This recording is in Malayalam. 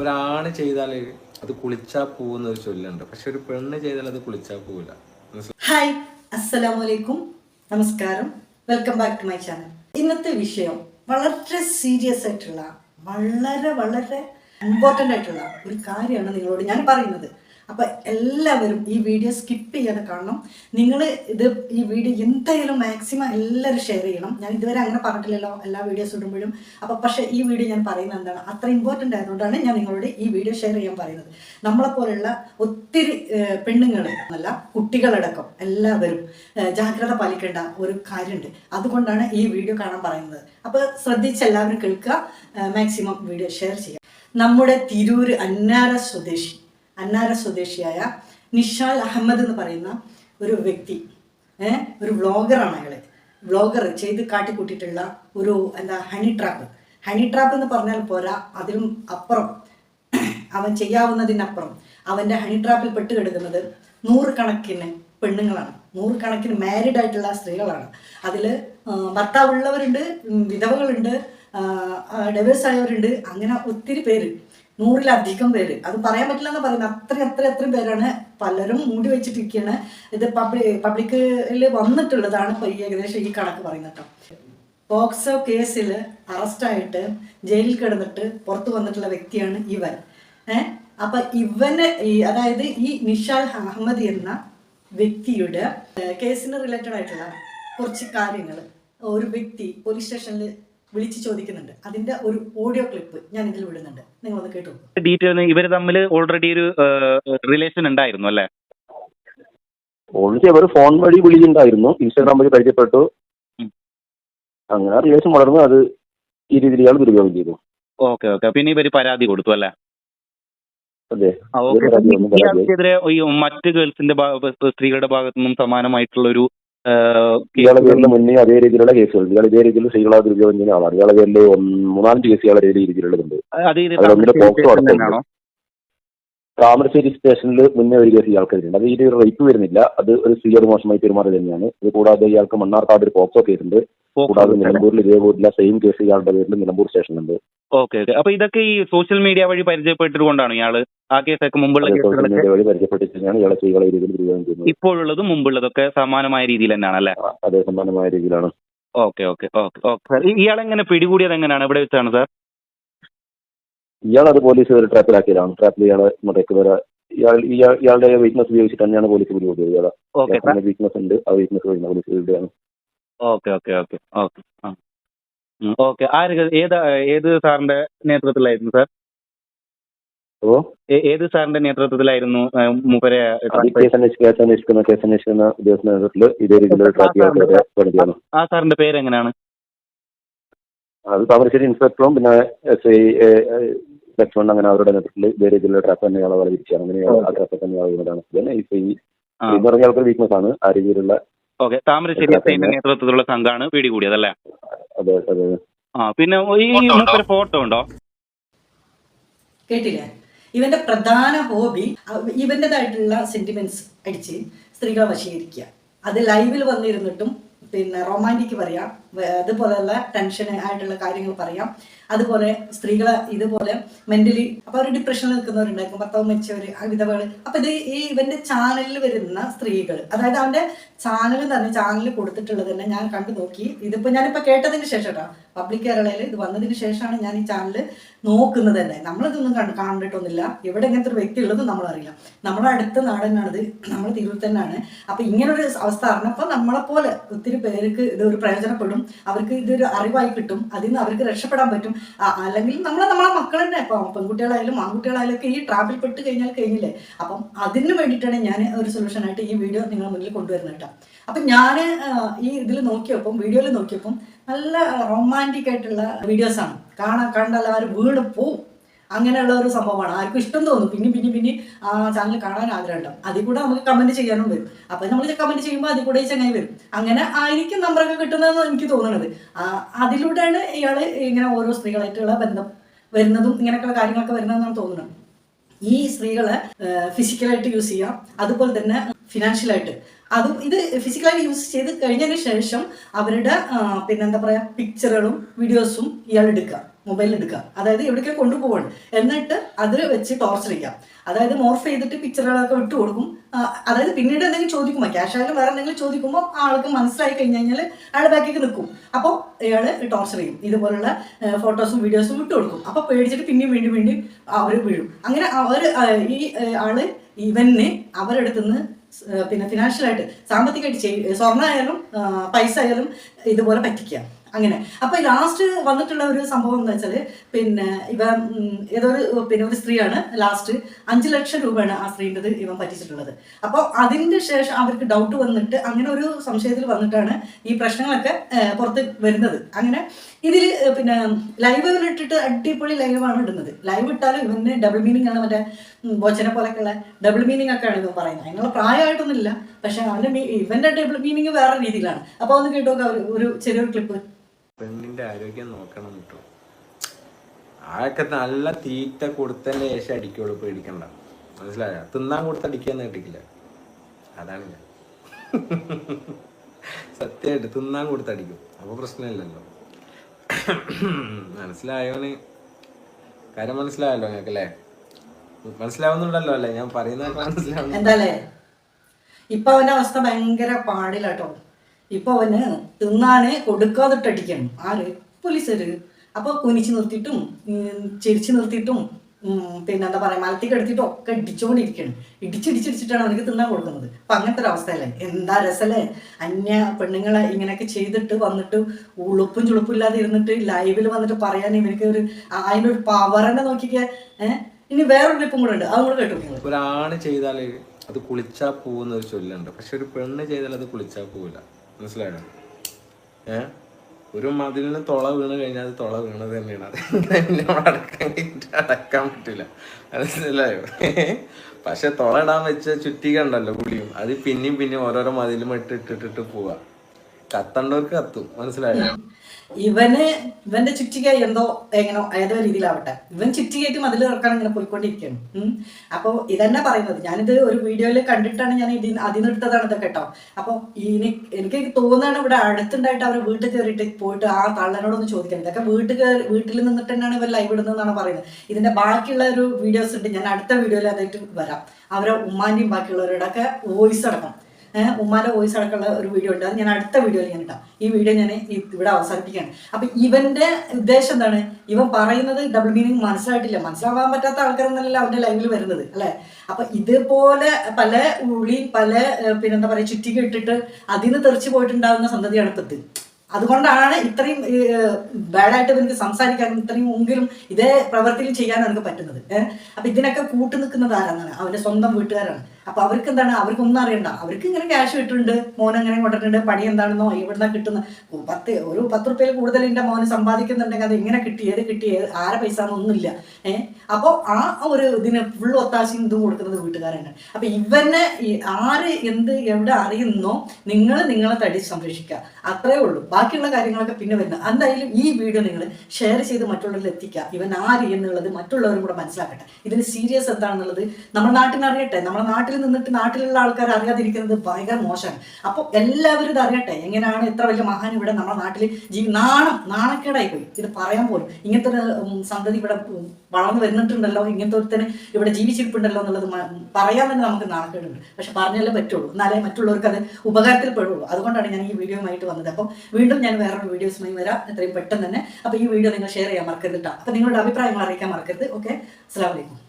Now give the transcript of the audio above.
ഒരാണ് ചെയ്താൽ അത് കുളിച്ചാ പോകുന്ന ഒരു ചൊല്ലുണ്ട്. പക്ഷെ ഒരു പെണ്ണ് ചെയ്താൽ അത് കുളിച്ചാ പോവില്ല. ഹായ് അസ്സലാമലൈക്കും നമസ്കാരം. Welcome back to my channel. ഇന്നത്തെ വിഷയം വളരെ സീരിയസ് ആയിട്ടുള്ള വളരെ വളരെ ഇമ്പോർട്ടന്റ് ആയിട്ടുള്ള ഒരു കാര്യമാണ് നിങ്ങളോട് ഞാൻ പറയുന്നത്. അപ്പോൾ എല്ലാവരും ഈ വീഡിയോ സ്കിപ്പ് ചെയ്യാതെ കാണണം. നിങ്ങൾ ഇത് ഈ വീഡിയോ എന്തായാലും മാക്സിമം എല്ലാവരും ഷെയർ ചെയ്യണം. ഞാൻ ഇതുവരെ അങ്ങനെ പറഞ്ഞിട്ടില്ലല്ലോ എല്ലാ വീഡിയോസ് ഇടുമ്പോഴും. അപ്പോൾ പക്ഷേ ഈ വീഡിയോ ഞാൻ പറയുന്നത് എന്താണ്? അത്ര ഇമ്പോർട്ടന്റ് ആയതുകൊണ്ടാണ് ഞാൻ നിങ്ങളോട് ഈ വീഡിയോ ഷെയർ ചെയ്യാൻ പറയുന്നത്. നമ്മളെപ്പോലുള്ള ഒത്തിരി പെണ്ണുങ്ങൾ അല്ല കുട്ടികളടക്കം എല്ലാവരും ജാഗ്രത പാലിക്കേണ്ട ഒരു കാര്യമുണ്ട്. അതുകൊണ്ടാണ് ഈ വീഡിയോ കാണാൻ പറയുന്നത്. അപ്പോൾ ശ്രദ്ധിച്ച് എല്ലാവരും കേൾക്കുക മാക്സിമം വീഡിയോ ഷെയർ ചെയ്യുക. നമ്മുടെ തിരൂർ അന്നാര സ്വദേശി അന്നാര സ്വദേശിയായ നിഷാൽ അഹമ്മദ് എന്ന് പറയുന്ന ഒരു വ്യക്തി ഒരു വ്ളോഗറാണ് അയാൾ. വ്ളോഗർ ചെയ്ത് കാട്ടിക്കൂട്ടിയിട്ടുള്ള ഒരു എന്താ ഹണി ട്രാപ്പ് ഹണി ട്രാപ്പ് എന്ന് പറഞ്ഞാൽ പോരാ അതിലും അപ്പുറം അവൻ ചെയ്യാവുന്നതിനപ്പുറം അവന്റെ ഹണി ട്രാപ്പിൽ പെട്ട് കിടക്കുന്നത് നൂറുകണക്കിന് പെണ്ണുങ്ങളാണ്. നൂറുകണക്കിന് മാരീഡ് ആയിട്ടുള്ള സ്ത്രീകളാണ്. അതിൽ ഭർത്താവുള്ളവരുണ്ട് വിധവകളുണ്ട് ഡൈവേഴ്സ് ആയവരുണ്ട് അങ്ങനെ ഒത്തിരി പേര്. നൂറിലധികം പേര്. അത് പറയാൻ പറ്റില്ല എന്ന് പറയുന്നത് അത്രയും അത്ര അത്രയും പേരാണ് പലരും മൂടി വെച്ചിട്ടിരിക്കുകയാണ് ഇത് പബ്ലിക് പബ്ലിക്കിൽ വന്നിട്ടുള്ളതാണ് ഇപ്പോൾ ഈ ഏകദേശം ഈ കണക്ക് പറയുന്നത് പോക്സോ കേസിൽ അറസ്റ്റായിട്ട് ജയിലിൽ കിടന്നിട്ട് പുറത്തു വന്നിട്ടുള്ള വ്യക്തിയാണ് ഇവൻ. ഏഹ് അപ്പൊ ഇവന് ഈ അതായത് ഈ നിഷാൽ അഹമ്മദ് എന്ന വ്യക്തിയുടെ കേസിന് റിലേറ്റഡ് ആയിട്ടുള്ള കുറച്ച് കാര്യങ്ങൾ ഒരു വ്യക്തി പോലീസ് സ്റ്റേഷനിൽ വിളിച്ചു ചോദിക്കുന്നുണ്ട്. അതിന്റെ ഒരു ഓഡിയോ ക്ലിപ്പ് ഞാൻ ഇതിൽ വിടുന്നുണ്ട്. നിങ്ങളൊന്ന് കേട്ടു നോക്കൂ. ഡീറ്റെയിൽ ഇവർ തമ്മിൽ ഓൾറെഡി ഒരു റിലേഷൻ ഉണ്ടായിരുന്നു അല്ലേ? ഓൾറെഡി അവർ ഫോൺ വഴി വിളിയുണ്ടായിരുന്നു ഇൻസ്റ്റാഗ്രാം വഴി പരിചയപ്പെട്ടു. അങ്ങനെ റിലേഷൻ വളർന്നു അത് ഈ രീതിയിൽ ഇയാൾ ദുരുപയോഗം ചെയ്തു. ഓക്കെ ഓക്കെ പിന്നെ ഇവർ പരാതി കൊടുത്തു അല്ലേ? മറ്റ് ഗേൾസിന്റെ സ്ത്രീകളുടെ ഭാഗത്തു നിന്നും സമാനമായിട്ടുള്ള ഒരു ഇയാളെ പേരിൽ മുന്നേ അതേ രീതിയിലുള്ള കേസുകൾ ഇയാൾ ഇതേ രീതിയിൽ സ്ത്രീകളെ ദുരുപയോഗം ചെയ്യുന്ന ആളാണ് ഇയാളെ പേരിൽ മൂന്നാലഞ്ച് കേസ് ഇയാളെ രീതിയിലുള്ളതുണ്ട്. അതിലൊന്നിന്റെ പോക്സോ സ്റ്റേഷനിൽ താമരശ്ശേരി സ്റ്റേഷനിൽ മുന്നേ ഒരു കേസ് ഇയാൾക്കെതിരുണ്ട്. അത് ഈ ഒരു റേപ്പ് വരുന്നില്ല. അത് ഒരു സ്ത്രീയോട് മോശമായി പെരുമാറി തന്നെയാണ്. ഇത് കൂടാതെ ഇയാൾക്ക് മണ്ണാർക്കാട് ഒരു പോക്സോ കേസ് ഉണ്ട് കൂടാതെ നിലമ്പൂരിൽ ഇതേ വീട്ടിലെ സെയിം കേസ് ഇയാളുടെ പേരിൽ നിലമ്പൂർ സ്റ്റേഷനുണ്ട് ഓക്കെ ഓക്കെ. അപ്പൊ ഇതൊക്കെ ഈ സോഷ്യൽ മീഡിയ വഴി പരിചയപ്പെട്ടിട്ട് കൊണ്ടാണ് ഇയാൾ ആ കേസൊക്കെ മുമ്പുള്ള സോഷ്യൽ മീഡിയ വഴി പരിചയപ്പെട്ടിട്ടാണ് ഇയാളെ സ്ത്രീകളെ ഈ രീതിയിൽ ദുരുപയോഗം ചെയ്യുന്നത് ഇപ്പോഴുള്ളതും മുമ്പുള്ളതൊക്കെ സമാനമായ രീതിയിൽ തന്നെയാണ് അല്ലെ അതേ സമാനമായ രീതിയിലാണ്. Okay okay okay okay. Sir ഇയാളെങ്ങനെ പിടികൂടിയത് എങ്ങനെയാണ്? എവിടെ വെച്ചാണ് സാർ? ഇയാൾ അത് പോലീസ് ഒരു ട്രാപ്പിലാക്കിയതാണ്. ട്രാപ്പിൽ ഇയാളെ മറ്റേക്ക് വരെ ഇയാൾ ഇയാളുടെ വീക്ക്നസ് ഉപയോഗിച്ചിട്ട് തന്നെയാണ് പോലീസ് പിടികൂടിയത്. ഇയാളെ വീക്ക്നസ് ഉണ്ട്. ആ വീക്ക്നസ് കഴിഞ്ഞ പോലീസ് പിടികൂടിയാണ് ഓക്കെ ഓക്കെ ഓക്കെ ഓക്കെ ആ. ഓക്കെ. ആര് ഏത് ഏത് സാറിന്റെ നേതൃത്വത്തിലായിരുന്നു സാർ? ഓ? ഏത് സാറിന്റെ നേതൃത്വത്തിലായിരുന്നു മൂപ്പരെ അത് ട്രാൻസ്ഫർ കേസ് അന്വേഷിക്കുന്ന കേസ് അന്വേഷിക്കുന്ന കേസ് ഉദ്യോഗസ്ഥ നേതൃത്വത്തിൽ ഇതേ രീതിയിലുള്ള ആ സാറിന്റെ പേര് എങ്ങനെയാണ് അത് താമരശ്ശേരി ഇൻസ്പെക്ടറും പിന്നെ എസ് ഐ ലക്ഷ്മൺ അങ്ങനെ അവരുടെ നേതൃത്വത്തിൽ ഇതേ രീതിയിലുള്ള ട്രാപ്പ് തന്നെ വളരെ വിരിച്ചാണ് അങ്ങനെ ആ ട്രാപ്പ് തന്നെ ആളുകളാണ് ഇപ്പൊ ഈ. എന്ന് പറഞ്ഞ ആൾക്കൊരു വീക്ക്നെസ് ആണ് ആ രീതിയിലുള്ള ഓക്കെ. താമരശ്ശേരി എസ് നേതൃത്വത്തിലുള്ള സംഘമാണ് പിടികൂടിയത് അല്ലേ അതെ അതെ. ആ പിന്നെ ഈ മൂപ്പര് ഫോട്ടോ ഉണ്ടോ? കേട്ടില്ല? ഇവന്റെ പ്രധാന ഹോബി ഇവന്റേതായിട്ടുള്ള സെന്റിമെന്റ്സ് അടിച്ച് സ്ത്രീകളെ വശീകരിക്കുക. അത് ലൈവിൽ വന്നിരുന്നിട്ടും പിന്നെ റൊമാന്റിക് പറയാം. അതുപോലെയുള്ള ടെൻഷൻ ആയിട്ടുള്ള കാര്യങ്ങൾ പറയാം. അതുപോലെ സ്ത്രീകളെ ഇതുപോലെ മെന്റലി അപ്പൊ അവർ ഡിപ്രഷനിൽ നിൽക്കുന്നവരുണ്ടായിരിക്കും ഭർത്താവ് ആ വിധവകൾ. അപ്പൊ ഇത് ഈ ഇവന്റെ ചാനലിൽ വരുന്ന സ്ത്രീകൾ അതായത് അവന്റെ ചാനൽ തന്നെ ചാനലിൽ കൊടുത്തിട്ടുള്ളത് തന്നെ ഞാൻ കണ്ടു നോക്കി. ഇതിപ്പോ ഞാനിപ്പോ കേട്ടതിന് ശേഷം കേട്ടോ പബ്ലിക് കേരളയിൽ ഇത് വന്നതിന് ശേഷമാണ് ഞാൻ ഈ ചാനൽ നോക്കുന്നത് തന്നെ. നമ്മളിതൊന്നും കണ്ട് കണ്ടിട്ടൊന്നുമില്ല. ഇവിടെ ഇങ്ങനത്തെ ഒരു വ്യക്തി ഉള്ളത് നമ്മളറിയില്ല. നമ്മുടെ അടുത്ത നാടനാണിത് നമ്മൾ തിരൂർ തന്നെയാണ്. അപ്പൊ ഇങ്ങനൊരു അവസ്ഥ അറിഞ്ഞപ്പോൾ നമ്മളെപ്പോലെ ഒത്തിരി പേർക്ക് ഇത് ഒരു പ്രയോജനപ്പെടും. അവർക്ക് ഇതൊരു അറിവായി കിട്ടും അതിൽ നിന്ന് അവർക്ക് രക്ഷപ്പെടാൻ പറ്റും. അല്ലെങ്കിൽ നമ്മൾ നമ്മളെ മക്കൾ തന്നെ. ഇപ്പൊ പെൺകുട്ടികളായാലും ആൺകുട്ടികളായാലും ഒക്കെ ഈ ട്രാപ്പിൽ പെട്ട് കഴിഞ്ഞാൽ കഴിഞ്ഞില്ലേ? അപ്പം അതിന് വേണ്ടിയിട്ടാണ് ഞാൻ ഒരു സൊല്യൂഷൻ ആയിട്ട് ഈ വീഡിയോ നിങ്ങളുടെ മുന്നിൽ കൊണ്ടുവരുന്നത് കേട്ടോ. അപ്പം ഞാൻ ഈ ഇതിൽ നോക്കിയപ്പം വീഡിയോയിൽ നോക്കിയപ്പം നല്ല റൊമാന്റിക് ആയിട്ടുള്ള വീഡിയോസാണ് കാണാൻ കണ്ടാൽ ആര് വീട് പോവും. അങ്ങനെയുള്ള ഒരു സംഭവമാണ്. ആർക്കും ഇഷ്ടം തോന്നും. പിന്നെ പിന്നെ പിന്നെ ആ ചാനൽ കാണാൻ ആഗ്രഹം ഉണ്ടാവും അതിൽ കൂടെ നമുക്ക് കമന്റ് ചെയ്യാനും വരും. അപ്പൊ നമ്മൾ കമന്റ് ചെയ്യുമ്പോൾ അതിൽ കൂടെ ചങ്ങായി വരും. അങ്ങനെ ആയിരിക്കും നമ്പറൊക്കെ കിട്ടുന്നതെന്ന് എനിക്ക് തോന്നുന്നത് അതിലൂടെയാണ് ഇയാൾ ഇങ്ങനെ ഓരോ സ്ത്രീകളായിട്ടുള്ള ബന്ധം വരുന്നതും ഇങ്ങനെയൊക്കെയുള്ള കാര്യങ്ങളൊക്കെ വരുന്നതെന്നാണ് തോന്നുന്നത് ഈ സ്ത്രീകളെ ഫിസിക്കലായിട്ട് യൂസ് ചെയ്യാം. അതുപോലെ തന്നെ ഫിനാൻഷ്യലായിട്ട് അതും ഇത് ഫിസിക്കലായി യൂസ് ചെയ്ത് കഴിഞ്ഞതിന് ശേഷം അവരുടെ പിന്നെന്താ പറയുക പിക്ചറുകളും വീഡിയോസും ഇയാൾ എടുക്കുക. മൊബൈൽ എടുക്കുക അതായത് എവിടേക്ക് കൊണ്ടുപോകണം. എന്നിട്ട് അതിൽ വെച്ച് ടോർച്ചർ ചെയ്യാം. അതായത് മോർഫ് ചെയ്തിട്ട് പിക്ചറുകളൊക്കെ വിട്ടു കൊടുക്കും. അതായത് പിന്നീട് എന്തെങ്കിലും ചോദിക്കുമ്പോൾ ക്യാഷ് ആയാലും വേറെ എന്തെങ്കിലും ചോദിക്കുമ്പോൾ ആൾക്ക് മനസ്സിലായി കഴിഞ്ഞ് കഴിഞ്ഞാൽ അയാൾ ബാക്കിലേക്ക് നിൽക്കും. അപ്പോൾ ഇയാൾ ടോർച്ചർ ചെയ്യും. ഇതുപോലുള്ള ഫോട്ടോസും വീഡിയോസും വിട്ടു കൊടുക്കും. അപ്പോൾ പേടിച്ചിട്ട് പിന്നെയും വീണ്ടും വീണ്ടും അവർ വീഴും. അങ്ങനെ അവർ ഈ ആൾ ഇവനെ അവരെടുത്തുനിന്ന് സ്- പിന്നെ ഫിനാൻഷ്യലായിട്ട് സാമ്പത്തികമായിട്ട് ചെയ്യും സ്വർണമായാലും പൈസ ആയാലും ഇതുപോലെ പറ്റിക്കുക. അങ്ങനെ. അപ്പൊ ലാസ്റ്റ് വന്നിട്ടുള്ള ഒരു സംഭവം എന്ന് വെച്ചാൽ പിന്നെ ഇവ ഏതൊരു പിന്നെ ഒരു സ്ത്രീയാണ് ലാസ്റ്റ് അഞ്ചു ലക്ഷം രൂപയാണ് ആ സ്ത്രീന്റെത് ഇവൻ പറ്റിച്ചിട്ടുള്ളത്. അപ്പോൾ അതിന്റെ ശേഷം അവർക്ക് ഡൗട്ട് വന്നിട്ട് അങ്ങനെ ഒരു സംശയത്തിൽ വന്നിട്ടാണ് ഈ പ്രശ്നങ്ങളൊക്കെ പുറത്ത് വരുന്നത്. അങ്ങനെ ഇതിൽ പിന്നെ ലൈവ് ഇട്ടിട്ട് അടിപൊളി ലൈവാണ് ഇടുന്നത്. ലൈവ് ഇട്ടാലും ഇവന് ഡബിൾ മീനിങ് ആണ് മറ്റേ ബോച്ചനെ പോലെയൊക്കെയുള്ള ഡബിൾ മീനിങ് ഒക്കെയാണ് ഇവൻ പറയുന്നത്. അതിനുള്ള പ്രായമായിട്ടൊന്നുമില്ല പക്ഷെ അവന്റെ മീ- ഇവന്റെ ഡബിൾ മീനിങ് വേറെ രീതിയിലാണ്. അപ്പോൾ ഒന്ന് കേട്ടോ ഒരു ചെറിയൊരു ക്ലിപ്പ് പെണ്ണിന്റെ ആരോഗ്യം നോക്കണം കേട്ടോ ആയൊക്കെ നല്ല തീറ്റ കൊടുത്തതിന് ശേഷം അടിക്കുള്ളൂ പേടിക്കണ്ട. മനസ്സിലായോ? തിന്നാൻ കൊടുത്ത് അടിക്കാന്ന് കേട്ടിട്ടില്ല. അതാണ് ഞാൻ. സത്യമായിട്ട് തിന്നാൻ കൊടുത്തടിക്കും അപ്പോൾ അപ്പൊ പ്രശ്നമില്ലല്ലോ. മനസ്സിലായോന്? കാര്യം മനസ്സിലായല്ലോ നിങ്ങൾക്ക് അല്ലേ മനസ്സിലാവുന്നുണ്ടല്ലോ അല്ലേ? ഞാൻ മനസ്സിലാവുന്നു. എന്താല്ലേ? ഇപ്പൊ അവന്റെ അവസ്ഥ ഭയങ്കര പാടിലാട്ടോ ഇപ്പൊ അവന് തിന്നാന് കൊടുക്കാതിട്ടടിക്കണം. ആര്? പോലീസുകാര്. അപ്പൊ കുനിച്ചു നിർത്തിയിട്ടും ചിരിച്ചു നിർത്തിയിട്ടും പിന്നെ എന്താ പറയാ മലത്തേക്ക് എടുത്തിട്ട് ഒക്കെ ഇടിച്ചുകൊണ്ടിരിക്കണം ഇടിച്ചിടിച്ചിടിച്ചിട്ടാണ് അവനക്ക് തിന്നാൻ കൊടുക്കുന്നത്. അപ്പൊ അങ്ങനത്തെ ഒരു അവസ്ഥയല്ലേ? എന്താ രസല്ലേ? അന്യ പെണ്ണുങ്ങളെ ഇങ്ങനെയൊക്കെ ചെയ്തിട്ട് വന്നിട്ട് ഉളുപ്പും ചുളുപ്പും ഇല്ലാതെ ഇരുന്നിട്ട് ലൈവിൽ വന്നിട്ട് പറയാൻ ഇവർക്ക് ഒരു അതിനൊരു പവറിനെ ഒരു പവർ തന്നെ നോക്കിക്കേ ഏഹ് ഇനി വേറൊരു ക്ലിപ്പും കൂടെ ഉണ്ട്. അതും കൂടെ കേട്ടു ഒരാണ് ചെയ്താൽ അത് കുളിച്ചാ പോകുന്ന ഒരു ചൊല്ലുണ്ട്. പക്ഷെ ഒരു പെണ്ണ് ചെയ്താൽ അത് കുളിച്ചാ പോവില്ല. മനസ്സിലായോ? ഏ? ഒരു മതിലിന് തുള വീണ് കഴിഞ്ഞാൽ അത് തുള വീണത് തന്നെയാണ്. അത് നമ്മൾ അടക്കാൻ പറ്റില്ല മനസ്സിലായോ? പക്ഷെ തുള ഇടാൻ വെച്ച ചുറ്റിക ഉണ്ടല്ലോ പുളിയും. അത് പിന്നെയും പിന്നെയും ഓരോരോ മതിലും ഇട്ട് ഇട്ടിട്ടിട്ട് പോവാ. കത്തണ്ടവർക്ക് കത്തും മനസ്സിലായോ? ഇവന് ഇവന്റെ ചുറ്റിക എന്തോ എങ്ങനോ ഏതോ രീതിയിലാവട്ടെ. ഇവൻ ചുറ്റികയായിട്ട് മതിൽ ഇറക്കാൻ ഇങ്ങനെ പോയിക്കൊണ്ടിരിക്കുകയാണ് അപ്പൊ അപ്പോൾ ഇതന്നെ പറയുന്നത്. ഞാനിത് ഒരു വീഡിയോയിൽ കണ്ടിട്ടാണ് ഞാൻ ഇതിൽ അതിനെടുത്തതാണ് ഇതൊക്കെ കേട്ടോ. അപ്പോൾ ഇനി എനിക്ക് തോന്നുകയാണ് ഇവിടെ അടുത്തുണ്ടായിട്ട് അവർ വീട്ടിൽ കയറിയിട്ട് പോയിട്ട് ആ തള്ളനോടൊന്ന് ചോദിക്കണം. ഇതൊക്കെ വീട്ടിൽ കയറി വീട്ടിൽ നിന്നിട്ട് തന്നെയാണ് ഇവർ ലൈവ് ഇടുന്നതെന്നാണ് പറയുന്നത്. ഇതിന്റെ ബാക്കിയുള്ള ഒരു വീഡിയോസ് ഉണ്ട്. ഞാൻ അടുത്ത വീഡിയോയിൽ അതായിട്ട് വരാം. അവരെ ഉമ്മാന്റെയും ബാക്കിയുള്ളവരുടെ ഒക്കെ വോയിസ് അടക്കം. ഏഹ് ഉമ്മാന്റെ വോയിസ് അടക്കമുള്ള ഒരു വീഡിയോ ഉണ്ട്. അത് ഞാൻ അടുത്ത വീഡിയോയിൽ ഞാൻ ഇടാം. ഈ വീഡിയോ ഞാൻ ഇവിടെ അവസാനിപ്പിക്കുകയാണ്. അപ്പൊ ഇവന്റെ ഉദ്ദേശം എന്താണ്? ഇവൻ പറയുന്നത് ഡബിൾ മീനിങ് മനസ്സിലായിട്ടില്ല. മനസ്സിലാവാൻ പറ്റാത്ത ആൾക്കാരെന്നല്ല അവന്റെ ലൈവിൽ വരുന്നത് അല്ലേ? അപ്പൊ ഇതുപോലെ പല ഉള്ളി പല പിന്നെന്താ പറയാ ചുറ്റിക്ക് ഇട്ടിട്ട് നിന്ന് തെറിച്ച് പോയിട്ടുണ്ടാകുന്ന സന്തതിയാണ് ഇപ്പത്ത് അതുകൊണ്ടാണ് ഇത്രയും ബാഡായിട്ട് എനിക്ക് സംസാരിക്കാനും ഇത്രയും മുങ്കിലും ഇതേ പ്രവൃത്തിയിൽ ചെയ്യാൻ എനിക്ക് പറ്റുന്നത്. ഏഹ് അപ്പൊ ഇതിനൊക്കെ കൂട്ടു നിൽക്കുന്നത് ആരാന്നാണ്? അവന്റെ സ്വന്തം വീട്ടുകാരാണ്. അപ്പൊ അവർക്ക് എന്താണ്? അവർക്ക് ഒന്നും അറിയണ്ട. അവർക്ക് ഇങ്ങനെ ക്യാഷ് കിട്ടുന്നുണ്ട്. മോൻ അങ്ങനെ കൊണ്ടിട്ടുണ്ട്. പണി എന്താണെന്നോ? എവിടുന്ന കിട്ടുന്ന? പത്ത് ഒരു പത്ത് റുപ്യയിൽ കൂടുതൽ എന്റെ മോന് സമ്പാദിക്കുന്നുണ്ടെങ്കിൽ അത് എങ്ങനെ കിട്ടി? ഏത് കിട്ടി? ഏത് ആരെ പൈസ എന്നൊന്നുമില്ല ഏഹ് അപ്പോൾ ആ ഒരു ഇതിന് ഫുൾ ഒത്താശയും ഇതും കൊടുക്കുന്നത് വീട്ടുകാരാണ് അപ്പൊ ഇവനെ ആര് എന്ത് എവിടെ അറിയുന്നോ നിങ്ങൾ നിങ്ങളെ തടി സംരക്ഷിക്കുക. അത്രേ ഉള്ളൂ. ബാക്കിയുള്ള കാര്യങ്ങളൊക്കെ പിന്നെ വരുന്നത്. എന്തായാലും ഈ വീഡിയോ നിങ്ങൾ ഷെയർ ചെയ്ത് മറ്റുള്ളവരിൽ എത്തിക്കുക. ഇവൻ ആര് എന്നുള്ളത് മറ്റുള്ളവരും കൂടെ മനസ്സിലാക്കട്ടെ. ഇതിന് സീരിയസ് എന്താണെന്നുള്ളത് നമ്മുടെ നാട്ടിൽ അറിയട്ടെ. നമ്മുടെ നാട്ടിൽ നിന്നിട്ട് നാട്ടിലുള്ള ആൾക്കാർ അറിയാതിരിക്കുന്നത് ഭയങ്കര മോശമാണ്. അപ്പോൾ എല്ലാവരും ഇത് അറിയട്ടെ എങ്ങനെയാണ് ഇത്ര വലിയ മഹാൻ ഇവിടെ നമ്മുടെ നാട്ടിൽ ജീവി നാണം നാണക്കേടായി പോയി ഇത് പറയാൻ പോലും ഇങ്ങനത്തെ ഒരു സന്തതി ഇവിടെ വളർന്നു വരുന്നിട്ടുണ്ടല്ലോ ഇങ്ങനത്തെ ഒരുത്തന് ഇവിടെ ജീവിച്ചിരിപ്പുണ്ടല്ലോ എന്നുള്ളത് പറയാൻ തന്നെ നമുക്ക് നാണക്കേടുണ്ട്. പക്ഷെ പറഞ്ഞാലേ പറ്റുള്ളൂ. എന്നാലേ മറ്റുള്ളവർക്ക് അത് ഉപകാരത്തിൽ പെടുള്ളൂ അതുകൊണ്ടാണ് ഞാൻ ഈ വീഡിയോയുമായിട്ട് വന്നത്. അപ്പം വീണ്ടും ഞാൻ വേറൊരു വീഡിയോസുമായി വരാം. എത്രയും പെട്ടെന്ന് തന്നെ. അപ്പോൾ ഈ വീഡിയോ നിങ്ങൾ ഷെയർ ചെയ്യാൻ മറക്കരുത് കേട്ടോ അപ്പോൾ നിങ്ങളുടെ അഭിപ്രായങ്ങൾ അറിയിക്കാൻ മറക്കരുത്. ഓക്കെ? അസ്സാം വലൈക്കും